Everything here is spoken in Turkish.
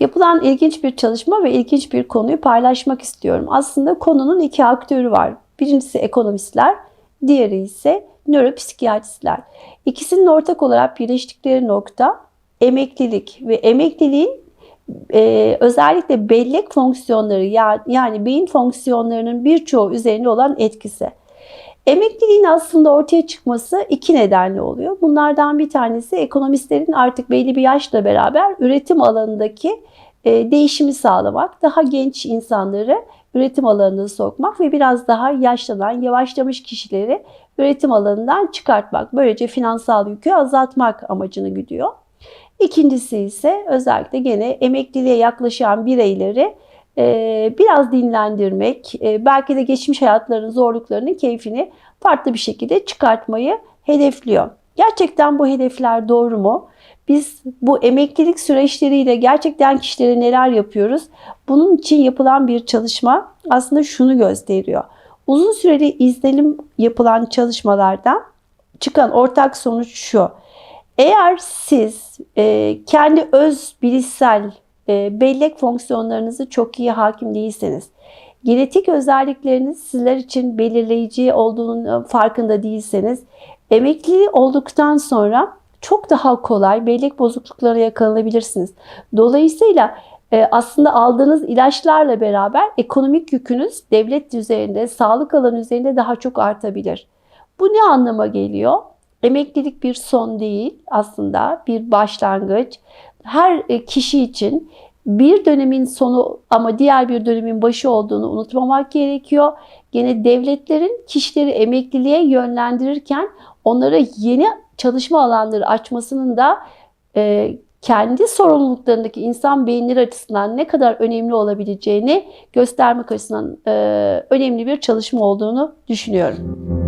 Yapılan ilginç bir çalışma ve ilginç bir konuyu paylaşmak istiyorum. Aslında konunun iki aktörü var. Birincisi ekonomistler, diğeri ise nöropsikiyatristler. İkisinin ortak olarak birleştikleri nokta emeklilik ve emekliliğin e, özellikle bellek fonksiyonları yani, beyin fonksiyonlarının birçoğu üzerinde olan etkisi. Emekliliğin aslında ortaya çıkması iki nedenle oluyor. Bunlardan bir tanesi ekonomistlerin artık belli bir yaşla beraber üretim alanındaki e, değişimi sağlamak, daha genç insanları üretim alanına sokmak ve biraz daha yaşlanan, yavaşlamış kişileri üretim alanından çıkartmak. Böylece finansal yükü azaltmak amacını güdüyor. İkincisi ise özellikle gene emekliliğe yaklaşan bireyleri biraz dinlendirmek, e, belki de geçmiş hayatlarının zorluklarının keyfini farklı bir şekilde çıkartmayı hedefliyor. Gerçekten bu hedefler doğru mu? Biz bu emeklilik süreçleriyle gerçekten kişilere neler yapıyoruz? Bunun için yapılan bir çalışma aslında şunu gösteriyor. Uzun süreli izlenim yapılan çalışmalardan çıkan ortak sonuç şu. Eğer siz e, kendi öz bilişsel e, bellek fonksiyonlarınızı çok iyi hakim değilseniz, genetik özellikleriniz sizler için belirleyici olduğunun farkında değilseniz, emekli olduktan sonra çok daha kolay bellek bozukluklarına yakalanabilirsiniz. Dolayısıyla e, aslında aldığınız ilaçlarla beraber ekonomik yükünüz devlet üzerinde, sağlık alanı üzerinde daha çok artabilir. Bu ne anlama geliyor? Emeklilik bir son değil aslında bir başlangıç. Her e, kişi için bir dönemin sonu ama diğer bir dönemin başı olduğunu unutmamak gerekiyor. Gene devletlerin kişileri emekliliğe yönlendirirken onlara yeni çalışma alanları açmasının da e, kendi sorumluluklarındaki insan beyinleri açısından ne kadar önemli olabileceğini göstermek açısından e, önemli bir çalışma olduğunu düşünüyorum.